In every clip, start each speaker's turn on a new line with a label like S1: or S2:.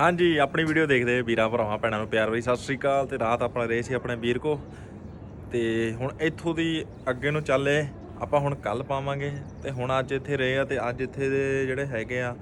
S1: ਹਾਂਜੀ, ਆਪਣੀ ਵੀਡੀਓ ਦੇਖਦੇ ਵੀਰਾਂ, ਭਰਾਵਾਂ, ਭੈਣਾਂ ਨੂੰ ਪਿਆਰ ਭਰੀ ਸਤਿ ਸ੍ਰੀ ਅਕਾਲ। ਤੇ ਰਾਤ ਆਪਣਾ ਰਹੇ ਸੀ ਆਪਣੇ ਵੀਰ ਕੋ। ਤੇ ਹੁਣ ਇੱਥੋਂ ਦੀ ਅੱਗੇ ਨੂੰ ਚੱਲੇ ਆਪਾਂ ਹੁਣ ਕੱਲ ਪਾਵਾਂਗੇ। ਤੇ ਹੁਣ ਅੱਜ ਇੱਥੇ ਰਹੇ ਆ ਤੇ ਅੱਜ ਇੱਥੇ ਦੇ ਜਿਹੜੇ ਹੈਗੇ ਆ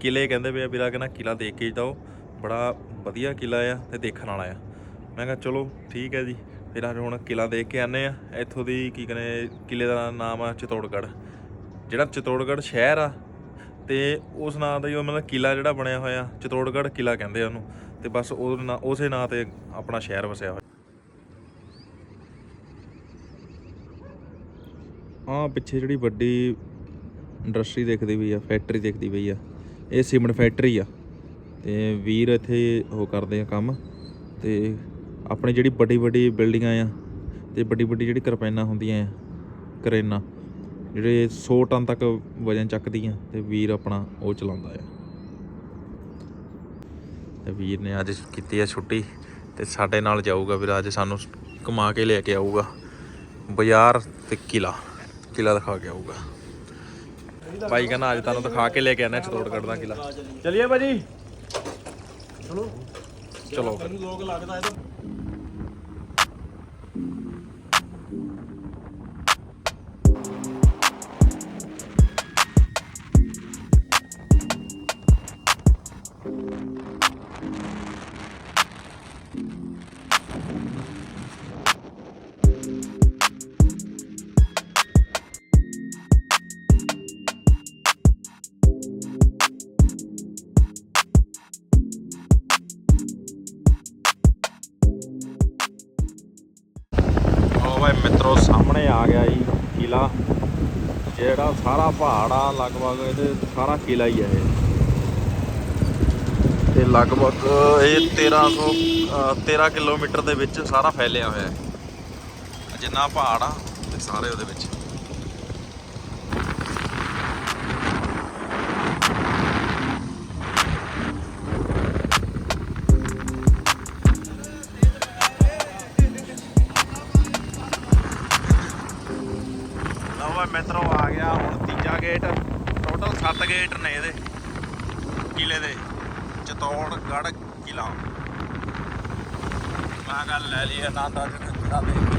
S1: ਕਿਲੇ ਕਹਿੰਦੇ ਵੀ ਆ ਵੀਰਾ, ਕਹਿੰਦਾ ਕਿਲਾ ਦੇਖ ਕੇ ਜਾਓ। ਬੜਾ ਵਧੀਆ ਕਿਲਾ ਆ ਤੇ ਦੇਖਣ ਵਾਲਾ ਆ। ਮੈਂ ਕਿਹਾ ਚਲੋ ਠੀਕ ਹੈ ਜੀ। ਫਿਰ ਅੱਜ ਹੁਣ ਕਿਲਾ ਦੇਖ ਕੇ ਆਨੇ ਆ। ਇੱਥੋਂ ਦੀ ਕੀ ਕਹਿੰਦੇ ਕਿਲੇ ਦਾ ਨਾਮ ਆ ਚਿਤੌੜਗੜ੍ਹ। ਜਿਹੜਾ ਚਿਤੌੜਗੜ੍ਹ ਸ਼ਹਿਰ ਆ ਤੇ ਉਸ ਨਾਂ ਦਾ ਹੀ ਉਹ ਮਤਲਬ ਕਿਲਾ ਜਿਹੜਾ ਬਣਿਆ ਹੋਇਆ, ਚਿਤੌੜਗੜ੍ਹ ਕਿਲਾ ਕਹਿੰਦੇ ਆ ਉਹਨੂੰ। ਤੇ ਬਸ ਉਹ ਨਾਂ- ਉਸੇ ਨਾਂ ਤੇ ਆਪਣਾ ਸ਼ਹਿਰ ਵਸਿਆ ਹੋਇਆ। ਹਾਂ ਪਿੱਛੇ ਜਿਹੜੀ ਵੱਡੀ ਇੰਡਸਟਰੀ ਦੇਖਦੀ ਪਈ ਆ, ਫੈਕਟਰੀ ਦੇਖਦੀ ਪਈ ਆ, ਇਹ ਸੀਮੈਂਟ ਫੈਕਟਰੀ ਆ। ਤੇ ਵੀਰ ਇੱਥੇ ਉਹ ਕਰਦੇ ਆ ਕੰਮ, ਤੇ ਆਪਣੀ ਜਿਹੜੀ ਵੱਡੀ ਵੱਡੀ ਬਿਲਡਿੰਗਾਂ ਆ, ਤੇ ਵੱਡੀ ਵੱਡੀ ਜਿਹੜੀ ਕਰਪੈਨਾ ਹੁੰਦੀਆਂ ਆ, ਕਰੇਨਾ ਜਿਹੜੇ 100 ਟਨ ਤੱਕ ਵਜਨ ਚੱਕਦੀਆਂ ਤੇ ਵੀਰ ਆਪਣਾ ਉਹ ਚਲਾਉਂਦਾ ਆ। ਤੇ ਵੀਰ ਨੇ ਅੱਜ ਕੀਤੀ ਆ ਛੁੱਟੀ ਤੇ ਸਾਡੇ ਨਾਲ ਜਾਊਗਾ ਵੀਰ ਅੱਜ ਸਾਨੂੰ ਘੁਮਾ ਕੇ ਲੈ ਕੇ ਆਊਗਾ। ਬਾਜ਼ਾਰ ਤੇ ਕਿਲਾ ਕਿਲਾ ਦਿਖਾ ਕੇ ਆਊਗਾ। ਭਾਈ ਕਹਿੰਦਾ ਅੱਜ ਤੁਹਾਨੂੰ ਦਿਖਾ ਕੇ ਲੈ ਕੇ ਆਣਾ ਚਤੋੜਗੜ੍ਹ ਦਾ ਕਿਲਾ। ਚਲਿਏ ਭਾਜੀ। ਚਲੋ ਚਲੋ।
S2: ਲੋਕ ਲੱਗਦਾ ਇਹ ਤਾਂ।
S1: ਉਹ ਮਿੱਤਰੋ ਸਾਹਮਣੇ ਆ ਗਿਆ ਜੀ ਕਿਲਾ ਜਿਹੜਾ ਸਾਰਾ ਪਹਾੜ ਆ ਲਗਭਗ ਇਹਦੇ ਸਾਰਾ ਕਿਲਾ ਹੀ ਹੈ ਇਹ। ਤੇ ਲਗਭਗ ਇਹ 1300 ਅ, 13 ਕਿਲੋਮੀਟਰ ਦੇ ਵਿੱਚ ਸਾਰਾ ਫੈਲਿਆ ਹੋਇਆ ਹੈ। ਜਿੰਨਾ ਪਹਾੜ ਆ ਤੇ ਸਾਰੇ ਉਹਦੇ ਵਿੱਚ। ਗੇਟ ਨੇ ਇਹਦੇ। ਕਿਲੇ ਦੇ। ਚਤੌੜਗੜ੍ਹ ਕਿਲਾ। ਮੈਂ ਗੱਲ ਲੈ ਲਈ ਆਨੰਦ ਅੱਜ ਕਿਲਾ ਦੇਖ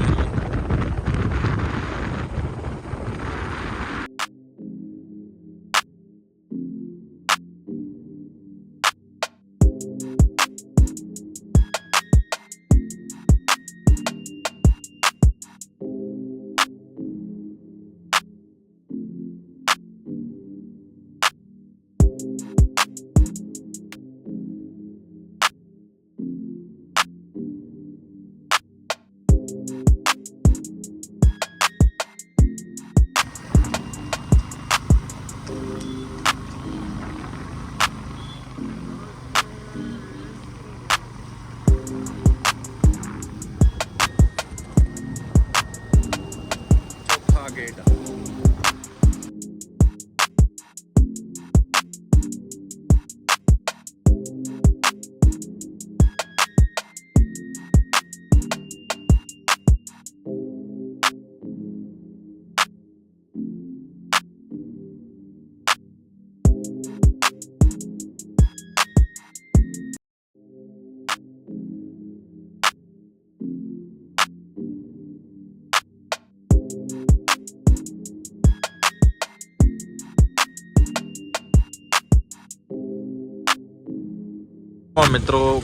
S1: ਆ ਮਿੱਤਰੋ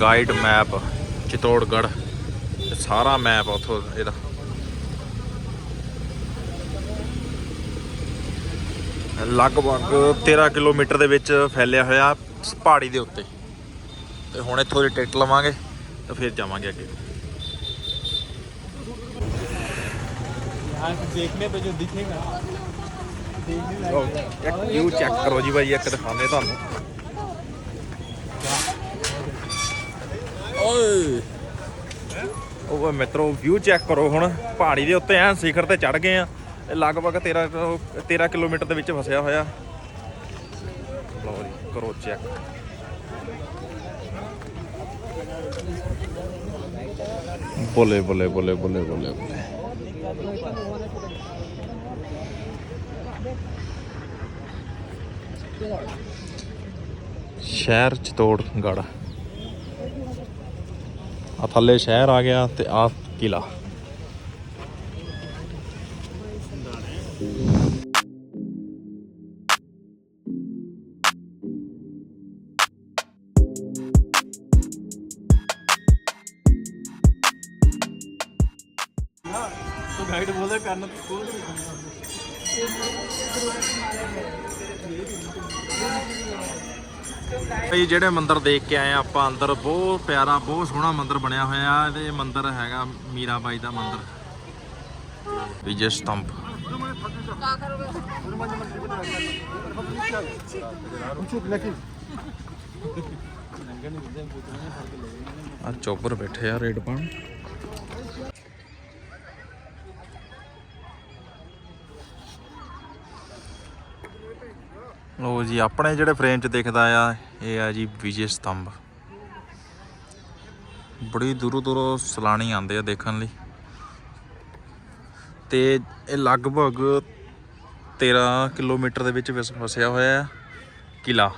S1: ਗਾਈਡ ਮੈਪ ਚਿਤੋੜਗੜ ਸਾਰਾ ਮੈਪ ਉਥੋਂ ਇਹਦਾ। ਲਗਭਗ 13 ਕਿਲੋਮੀਟਰ ਦੇ ਵਿੱਚ ਫੈਲਿਆ ਹੋਇਆ ਪਹਾੜੀ ਦੇ ਉੱਤੇ। ਤੇ ਹੁਣ ਇੱਥੋਂ ਦੀ ਟਿਕਟ ਲਵਾਂਗੇ ਤੇ ਫਿਰ ਜਾਵਾਂਗੇ ਅੱਗੇ।
S2: ਯਾਰ ਦੇਖਨੇ ਪੇ ਜੋ ਦਿਖੇਗਾ। ਦੇਖਨੇ
S1: ਲਾਇਕ ਇੱਕ ਵਿਊ ਚੈੱਕ ਕਰੋ ਜੀ ਭਾਈ ਇੱਕ ਦਿਖਾਉਂਦੇ ਤੁਹਾਨੂੰ। ਓਏ। ਉਹ ਮਿੱਤਰੋ ਵਿਊ ਚੈੱਕ ਕਰੋ ਹੁਣ। ਪਹਾੜੀ ਦੇ ਉੱਤੇ ਐਨ ਸਿਖਰ ਤੇ ਚੜ ਗਏ ਆ। ਇਹ ਲਗਭਗ 13 ਕਿਲੋ- 13 ਕਿਲੋਮੀਟਰ ਦੇ ਵਿੱਚ ਫਸਿਆ ਹੋਇਆ। ਲਓ ਜੀ, ਕਰੋ ਚੈੱਕ ਬੋਲੇ ਬੋਲੇ ਬੋਲੇ ਬੋਲੇ ਬੋਲੇ ਬੋਲੇ। ਸ਼ਹਿਰ ਚਿਤੌੜਗੜ੍ਹ ਆ ਥੱਲੇ ਸ਼ਹਿਰ ਆ ਗਿਆ ਤੇ ਆ ਕਿਲਾ।
S2: ਗਾਈਡ ਬੋਲਦਾ ਕਰਨ ਕੋਲ
S1: ਇਹ ਜਿਹੜੇ ਮੰਦਿਰ ਦੇਖ ਕੇ ਆਏ ਆਪਾਂ ਅੰਦਰ, ਬਹੁਤ ਪਿਆਰਾ, ਬਹੁਤ ਸੋਹਣਾ ਮੰਦਿਰ ਬਣਿਆ ਹੋਇਆ ਆ ਮੰਦਿਰ ਹੈਗਾ ਮੀਰਾ ਬਾਈ ਦਾ ਮੰਦਿਰ। ਵਿਜੇ ਸਤੰਭ ਆ ਚੋਪਰ ਬੈਠੇ ਆ ਰੇਡ ਪਾਣ ਲੋ ਜੀ, ਆਪਣੇ ਜਿਹੜੇ ਫਰੇਮ 'ਚ ਦਿਖਦਾ ਆ, ਇਹ ਆ ਜੀ ਵਿਜੇ ਸਤੰਭ। ਬੜੀ ਦੂਰੋਂ ਦੂਰੋਂ ਸਲਾਣੀ ਆਉਂਦੇ ਆ ਦੇਖਣ ਲਈ। ਤੇ ਇਹ ਲਗਭਗ 13 ਕਿਲੋਮੀਟਰ ਦੇ ਵਿੱਚ ਵਸ- ਵਸਿਆ ਹੋਇਆ ਆ ਕਿਲਾ।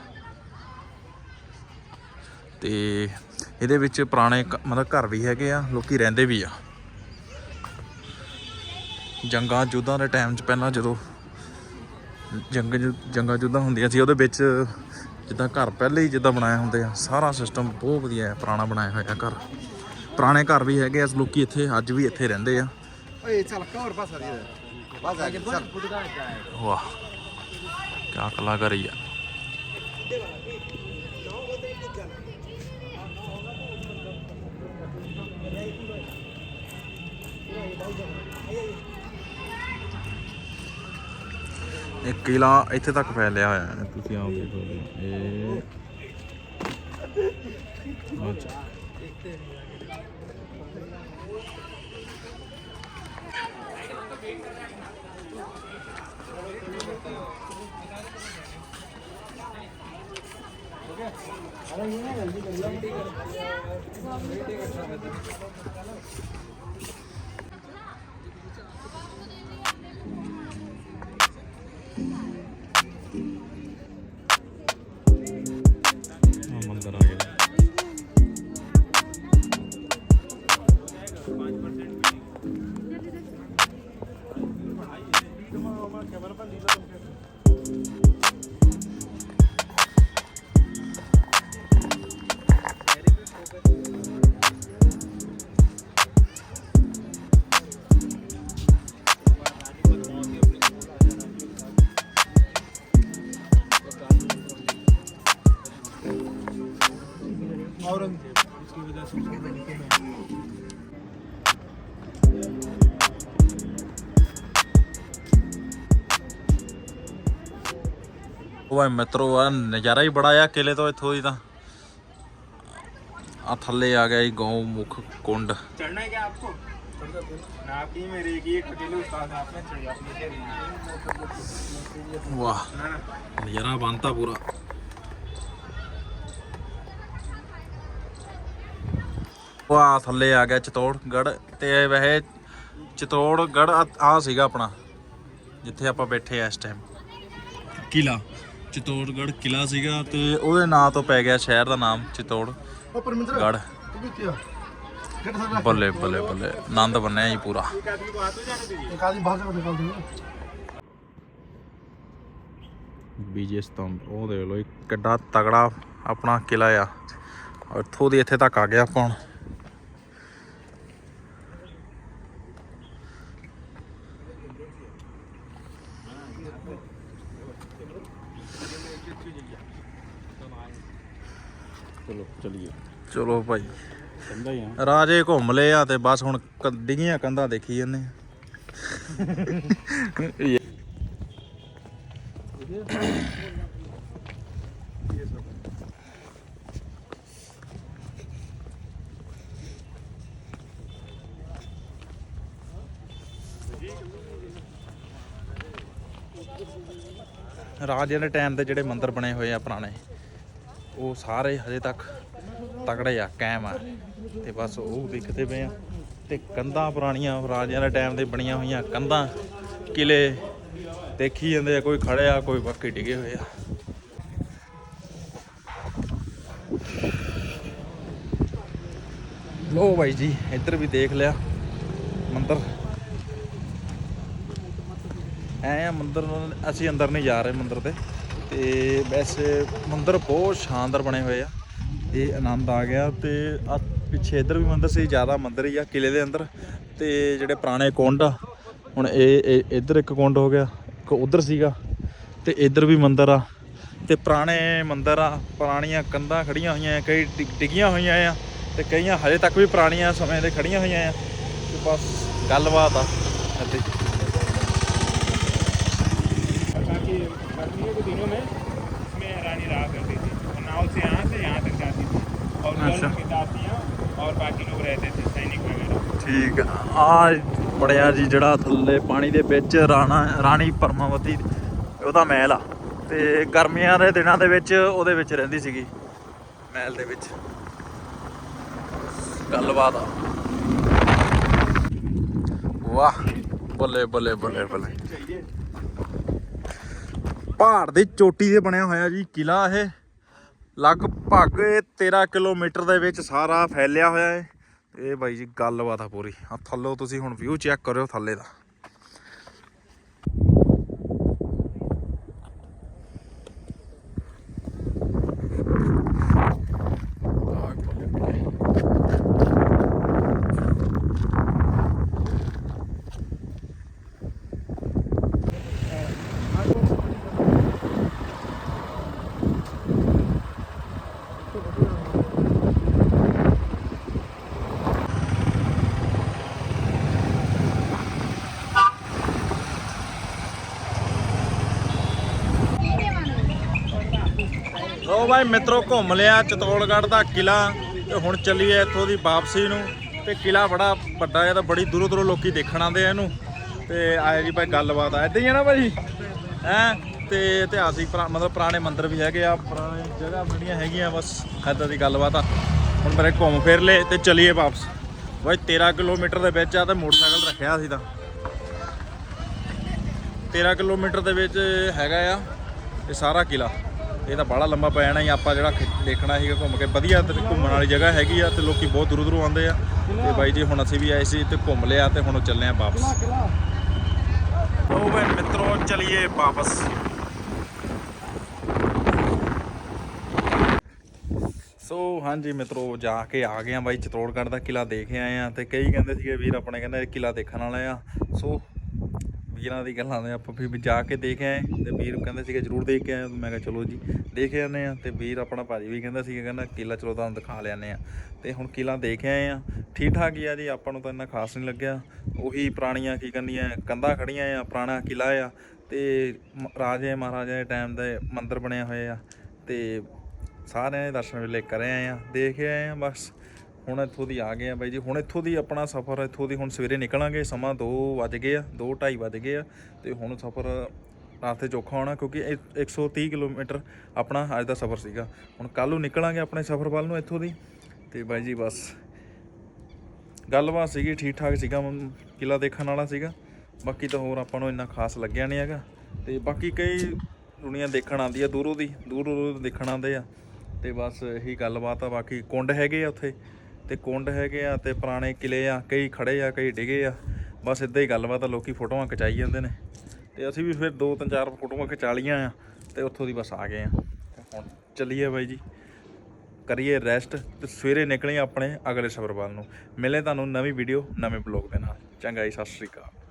S1: ਤੇ ਇਹਦੇ ਵਿੱਚ ਪੁਰਾਣੇ ਕ- ਮਤਲਬ ਘਰ ਵੀ ਹੈਗੇ ਆ, ਲੋਕੀ ਰਹਿੰਦੇ ਵੀ ਆ। ਜੰਗਾਂ ਯੁੱਧਾਂ ਦੇ ਟਾਈਮ 'ਚ ਪਹਿਲਾਂ ਜਦੋਂ ਜੰਗ ਜੰਗਾਂ ਜੁੱਦਾਂ ਹੁੰਦੀਆਂ ਸੀ ਉਹਦੇ ਵਿੱਚ ਜਿੱਦਾਂ ਘਰ ਪਹਿਲੇ ਹੀ ਜਿੱਦਾਂ ਬਣਾਏ ਹੁੰਦੇ ਆ ਸਾਰਾ ਸਿਸਟਮ ਬਹੁਤ ਵਧੀਆ ਹੈ ਪੁਰਾਣਾ ਬਣਾਇਆ ਹੋਇਆ ਘਰ ਪੁਰਾਣੇ ਘਰ ਵੀ ਹੈਗੇ ਆ ਲੋਕੀ ਇੱਥੇ ਅੱਜ ਵੀ ਇੱਥੇ ਰਹਿੰਦੇ ਆ
S3: pasa, tío. Pasa, que sal.
S1: ਵਾਹ ਕੀ ਕਲਾਕਾਰੀ ਆ ਇਹ ਕਿਲਾ ਇੱਥੇ ਤੱਕ ਫੈਲਿਆ ਹੋਇਆ ਹੈ। ਤੁਸੀਂ ਆਪ ਦੇਖ ਸਕਦੇ ਹੋ ਇਹ ਅੱਛਾ ਆਹ
S2: औरंगजेब उसकी वजह से उसको मैंने को मैं
S1: ਉਹ ਭਾਈ ਮਿੱਤਰੋ ਆ ਨਜ਼ਾਰਾ ਹੀ ਬੜਾ ਆ ਕਿਲੇ ਤੋਂ ਇੱਥੋਂ ਦੀ ਤਾਂ ਆ ਥੱਲੇ ਆ ਗਿਆ ਜੀ ਗਊ ਮੁਖ ਕੁੰਡ
S2: चढ़ना है क्या आपको ना आपकी मेरी एक ही एक अकेले उस्ताद हैं, आपने चढ़ी आपने क्या
S1: ਵਾਹ ਨਜ਼ਾਰਾ ਬੰਤਾ ਪੂਰਾ ਆ ਥੱਲੇ ਆ ਗਿਆ ਚਿਤੌੜਗੜ ਤੇ ਵੈਸੇ ਚਿਤੌੜਗੜ ਆ ਸੀਗਾ ਆਪਣਾ ਜਿੱਥੇ ਆਪਾਂ ਬੈਠੇ ਆ ਇਸ ਟਾਈਮ ਕਿਲਾ ਚਿਤੌੜਗੜ ਕਿਲਾ ਸੀਗਾ ਤੇ ਉਹਦੇ ਨਾਂ ਤੋਂ ਪੈ ਗਿਆ ਸ਼ਹਿਰ ਦਾ ਨਾਮ ਚਿਤੌੜਗੜ ਬੱਲੇ ਬੱਲੇ ਬੱਲੇ। ਆਨੰਦ ਬੰਨਿਆ ਜੀ ਪੂਰਾ। ਬੀਜੇ ਸਤੰਭ ਉਹ ਦੇਖ ਕਿੱਡਾ ਤਗੜਾ ਆਪਣਾ ਕਿਲਾ ਆ। ਇੱਥੋਂ ਦੀ ਇੱਥੇ ਤੱਕ ਆ ਗਿਆ ਆਪਾਂ ਚਲੋ ਭਾਈ।
S2: ਕਹਿੰਦਾ ਹੀ ਆ।
S1: ਰਾਜੇ ਘੁੰਮ ਲਏ ਆ ਤੇ ਬਸ ਹੁਣ ਕ- ਡਿੱਗੀਆਂ ਕੰਧਾਂ ਦੇਖੀ ਜਾਂਦੇ ਆ। ਰਾਜਿਆਂ ਦੇ ਟਾਈਮ ਦੇ ਜਿਹੜੇ ਮੰਦਰ ਬਣੇ ਹੋਏ ਆ ਪੁਰਾਣੇ ਉਹ ਸਾਰੇ ਹਜੇ ਤੱਕ ਤਕੜੇ ਆ ਕੈਮ ਆ। ਤੇ ਬਸ ਉਹ ਦੇਖਦੇ ਪਏ ਆ। ਤੇ ਕੰਧਾਂ ਪੁਰਾਣੀਆਂ, ਰਾਜਿਆਂ ਦੇ ਟਾਈਮ ਦੇ ਬਣੀਆਂ ਹੋਈਆਂ ਕੰਧਾਂ। ਕਿਲੇ ਦੇਖੀ ਜਾਂਦੇ ਆ, ਕੋਈ ਖੜੇ ਆ, ਕੋਈ ਬਾਕੀ ਡਿਗੇ ਹੋਏ ਆ। ਲੋ ਬਾਈ ਜੀ, ਇੱਧਰ ਵੀ ਦੇਖ ਲਿਆ ਮੰਦਰ। ਐ ਮੰਦਰ, ਅਸੀਂ ਅੰਦਰ ਨਹੀਂ ਜਾ ਰਹੇ ਮੰਦਰ ਤੇ। ਤੇ ਵੈਸੇ ਮੰਦਰ ਬਹੁਤ ਸ਼ਾਨਦਾਰ ਬਣੇ ਹੋਏ ਆ। ਇਹ ਆਨੰਦ ਆ ਗਿਆ ਤੇ ਆ ਪਿੱਛੇ ਇਧਰ ਵੀ ਮੰਦਰ ਸੀ, ਜ਼ਿਆਦਾ ਮੰਦਰ ਹੀ ਆ ਕਿਲੇ ਦੇ ਅੰਦਰ। ਤੇ ਜਿਹੜੇ ਪੁਰਾਣੇ ਕੁੰਡ ਆ, ਹੁਣ ਇਹ ਇਧਰ ਇੱਕ ਕੁੰਡ ਹੋ ਗਿਆ, ਇੱਕ ਉਧਰ ਸੀਗਾ ਤੇ ਇਧਰ ਵੀ ਮੰਦਰ ਆ। ਤੇ ਪੁਰਾਣੇ ਮੰਦਰ ਆ, ਪੁਰਾਣੀਆਂ ਕੰਧਾਂ ਖੜੀਆਂ ਹੋਈਆਂ ਆ, ਕਈ ਡਿੱਗੀਆਂ ਹੋਈਆਂ ਆ ਤੇ ਕਈਆਂ ਹਜੇ ਤੱਕ ਵੀ ਪੁਰਾਣੀਆਂ ਸਮੇਂ ਦੇ ਖੜੀਆਂ ਹੋਈਆਂ ਆ। ਤੇ ਬਸ ਗੱਲਬਾਤ ਆ ਅਤੇ
S2: ਬਾਕੀ ਬਾਕੀ ਇਹ ਦਿਨੋਂ ਮੈਂ ਮੈਂ ਰਾਣੀ ਰਾਹ ਕਰਦੀ ਸੀ। नाव से यहाँ से यहाँ तक जाती थी और
S1: अच्छा।
S2: गर्म की दातियाँ और बाकी लोग रहते थे सैनिक वगैरह
S1: ਠੀਕ ਆ ਬੜਿਆ ਜੀ ਜਿਹੜਾ ਥੱਲੇ ਪਾਣੀ ਦੇ ਵਿੱਚ ਰਾਣਾ ਰਾਣੀ ਪਰਮਾਵਤੀ ਉਹਦਾ ਮਹਿਲ ਆ ਤੇ ਗਰਮੀਆਂ ਦੇ ਦਿਨਾਂ ਦੇ ਵਿੱਚ ਉਹਦੇ ਵਿੱਚ ਰਹਿੰਦੀ ਸੀਗੀ ਮਹਿਲ ਦੇ ਵਿੱਚ ਗੱਲਬਾਤ ਆ ਵਾਹ ਬੱਲੇ ਬੱਲੇ ਬੱਲੇ ਬੱਲੇ ਪਹਾੜ ਦੀ ਚੋਟੀ ਤੇ ਬਣਿਆ ਹੋਇਆ ਜੀ ਕਿਲਾ ਇਹ ਲਗਭਗ ਇਹ 13 ਕਿਲੋਮੀਟਰ ਦੇ ਵਿੱਚ ਸਾਰਾ ਫੈਲਿਆ ਹੋਇਆ ਹੈ। ਇਹ ਬਾਈ ਜੀ ਗੱਲਬਾਤ ਆ ਪੂਰੀ। ਆ ਥੱਲੋਂ ਤੁਸੀਂ ਹੁਣ ਵਿਊ ਚੈੱਕ ਕਰਿਓ ਥੱਲੇ ਦਾ। ਲੋ ਭਾਈ ਮਿੱਤਰੋ, ਘੁੰਮ ਲਿਆ ਚਤੌੜਗੜ੍ਹ ਦਾ ਕਿਲਾ ਤੇ ਹੁਣ ਚੱਲੀਏ ਇੱਥੋਂ ਦੀ ਵਾਪਸੀ ਨੂੰ। ਤੇ ਕਿਲਾ ਬੜਾ ਵੱਡਾ ਹੈ ਤਾਂ ਬੜੀ ਦੂਰੋਂ ਦੂਰੋਂ ਲੋਕੀ ਦੇਖਣ ਆਉਂਦੇ ਆ ਇਹਨੂੰ। ਤੇ ਆਏ ਜੀ ਭਾਈ ਗੱਲਬਾਤ ਆ। ਇਦਾਂ ਹੀ ਆ ਨਾ ਭਾਈ ਹੈ? ਤੇ ਇਤਿਹਾਸਿਕ ਮਤਲਬ ਪੁਰਾਣੇ ਮੰਦਿਰ ਵੀ ਹੈਗੇ ਆ, ਪੁਰਾਣੇ ਜਗ੍ਹਾ ਬੜੀਆਂ ਹੈਗੀਆਂ, ਬਸ ਏਦਾਂ ਦੀ ਗੱਲਬਾਤ ਆ। ਹੁਣ ਮੇਰੇ ਘੁੰਮ ਫਿਰ ਲਏ ਤੇ ਚਲੀਏ ਵਾਪਸ। ਬਾਈ 13 ਕਿਲੋਮੀਟਰ ਦੇ ਵਿੱਚ ਆ ਤੇ ਮੋਟਰਸਾਈਕਲ ਰੱਖਿਆ ਸੀ ਤਾਂ। 13 ਕਿਲੋਮੀਟਰ ਦੇ ਵਿੱਚ ਹੈਗਾ ਆ ਇਹ ਸਾਰਾ ਕਿਲਾ। ਇਹ ਤਾਂ ਬੜਾ ਲੰਬਾ ਪੈ ਜਾਣਾ ਹੀ ਆਪਾਂ ਜਿਹੜਾ ਦੇਖਣਾ ਸੀਗਾ ਘੁੰਮ ਕੇ, ਵਧੀਆ ਤੇ ਘੁੰਮਣ ਵਾਲੀ ਜਗ੍ਹਾ ਹੈਗੀ ਆ ਤੇ ਲੋਕੀ ਬਹੁਤ ਦੂਰੋਂ ਦੂਰੋਂ ਆਉਂਦੇ ਆ। ਤੇ ਬਾਈ ਜੀ, ਹੁਣ ਅਸੀਂ ਵੀ ਆਏ ਸੀ ਤੇ ਘੁੰਮ ਲਿਆ ਤੇ ਹੁਣ ਚੱਲੇ ਆ ਵਾਪਸ। ਉਹ ਵੇ ਮਿੱਤਰੋ, ਚਲਿਏ ਵਾਪਸ। ਸੋ, ਹਾਂਜੀ ਮਿੱਤਰੋ, ਜਾ ਕੇ ਆ ਗਏ ਆ ਬਾਈ ਚਤੋੜਗੜ੍ਹ ਦਾ ਕਿਲਾ ਦੇਖ ਆਏ ਆ ਤੇ ਕਈ ਕਹਿੰਦੇ ਸੀਗੇ, ਵੀਰ ਆਪਣੇ ਕਹਿੰਦੇ ਇਹ ਕਿਲਾ ਦੇਖਣ ਵਾਲਾ ਆ। ਸੋ ਵੀਰਾਂ ਦੀ ਗੱਲਾਂ ਨੇ ਆਪਾਂ ਵੀ ਜਾ ਕੇ ਦੇਖ ਆਏ ਤੇ ਵੀਰ ਕਹਿੰਦੇ ਸੀਗੇ ਜਰੂਰ ਦੇਖ ਕੇ ਆਏ ਮੈਂ ਕਿਹਾ ਚਲੋ ਜੀ, ਦੇਖ ਆਨੇ ਆ ਤੇ ਵੀਰ ਆਪਣਾ ਭਾਜੀ ਵੀ ਕਹਿੰਦਾ ਸੀਗਾ ਕਹਿੰਦਾ ਕਿਲਾ ਚਲੋ ਤੁਹਾਨੂੰ ਦਿਖਾ ਲਿਆਨੇ ਆ ਤੇ ਹੁਣ ਕਿਲਾ ਦੇਖ ਆਏ ਆ ਠੀਕ ਠਾਕ ਹੀ ਆ ਜੀ, ਆਪਾਂ ਨੂੰ ਤਾਂ ਇੰਨਾ ਖਾਸ ਨਹੀਂ ਲੱਗਿਆ। ਉਹੀ ਪੁਰਾਣੀਆਂ ਕੀ ਕਹਿੰਦੀਆਂ, ਕੰਧਾਂ ਖੜੀਆਂ ਆ, ਪੁਰਾਣਾ ਕਿਲਾ ਆ ਤੇ ਮ- ਰਾਜੇ ਮਹਾਰਾਜੇ ਦੇ ਟਾਈਮ ਦੇ ਮੰਦਿਰ ਬਣੇ ਹੋਏ ਆ ਤੇ ਸਾਰਿਆਂ ਦੇ ਦਰਸ਼ਨ ਵੇਲੇ ਕਰੇ ਆਏ ਆ ਦੇਖ ਆਏ ਆ ਬਸ। ਹੁਣ ਇੱਥੋਂ ਦੀ ਆ ਗਏ ਆ ਬਾਈ ਜੀ। ਹੁਣ ਇੱਥੋਂ ਦੀ ਆਪਣਾ ਸਫ਼ਰ, ਇੱਥੋਂ ਦੀ ਹੁਣ ਸਵੇਰੇ ਨਿਕਲਾਂਗੇ, ਸਮਾਂ 2 ਵਜ ਗਏ ਆ 2:30 ਵਜ ਗਏ ਆ ਤੇ ਹੁਣ ਸਫ਼ਰ ਰਾਸਤੇ 'ਤੇ ਔਖਾ ਹੋਣਾ ਕਿਉਂਕਿ ਇਹ 130 ਕਿਲੋਮੀਟਰ ਆਪਣਾ ਅੱਜ ਦਾ ਸਫ਼ਰ ਸੀਗਾ। ਹੁਣ ਕੱਲ ਨੂੰ ਨਿਕਲਾਂਗੇ ਆਪਣੇ ਸਫ਼ਰ ਵੱਲ ਨੂੰ ਇੱਥੋਂ ਦੀ ਤੇ ਬਾਈ ਜੀ ਬਸ। ਗੱਲਬਾਤ ਸੀਗੀ ਠੀਕ ਠਾਕ ਸੀਗਾ, ਮ- ਕਿਲਾ ਦੇਖਣ ਵਾਲਾ ਸੀਗਾ। ਬਾਕੀ ਤਾਂ ਹੋਰ ਆਪਾਂ ਨੂੰ ਇੰਨਾ ਖਾਸ ਲੱਗਿਆ ਨਹੀਂ ਹੈਗਾ। ਤੇ ਬਾਕੀ ਕਈ ਦੁਨੀਆ ਦੇਖਣ ਆਉਂਦੀ ਆ, ਦੂਰੋਂ ਦੀ ਦੂਰੋਂ ਦੂਰੋਂ ਦੇਖਣ ਆਉਂਦੇ ਆ। ਤੇ ਬਸ ਇਹੀ ਗੱਲਬਾਤ ਆ, ਬਾਕੀ ਕੁੰਡ ਹੈਗੇ ਆ ਉੱਥੇ। ਤੇ ਕੁੰਡ ਹੈਗੇ ਆ ਤੇ ਪੁਰਾਣੇ ਕਿਲੇ ਆ, ਕਈ ਖੜੇ ਆ, ਕਈ ਡਿਗੇ ਆ। ਬਸ ਇਦਾਂ ਹੀ ਗੱਲਬਾਤ ਆ, ਲੋਕੀ ਫੋਟੋਆਂ ਖਿਚਾਈ ਜਾਂਦੇ ਨੇ। ਤੇ ਅਸੀਂ ਵੀ ਫਿਰ ਦੋ ਤਿੰਨ ਚਾਰ ਫੋਟੋਆਂ ਖਿਚਾ ਲੀਆਂ ਆ ਤੇ ਉੱਥੋਂ ਦੀ ਬਸ ਆ ਗਏ ਆ। ਹੁਣ ਚੱਲੀਏ ਬਾਈ ਜੀ। ਕਰੀਏ ਰੈਸਟ ਤੇ ਸਵੇਰੇ ਨਿਕਲੇ ਆਪਣੇ ਅਗਲੇ ਸਫ਼ਰ ਵੱਲ ਨੂੰ ਮਿਲੇ ਤੁਹਾਨੂੰ ਨਵੀਂ ਵੀਡੀਓ ਨਵੇਂ ਬਲੌਗ ਦੇ ਨਾਲ। ਚੰਗਾ ਜੀ, ਸਤਿ ਸ਼੍ਰੀ ਅਕਾਲ।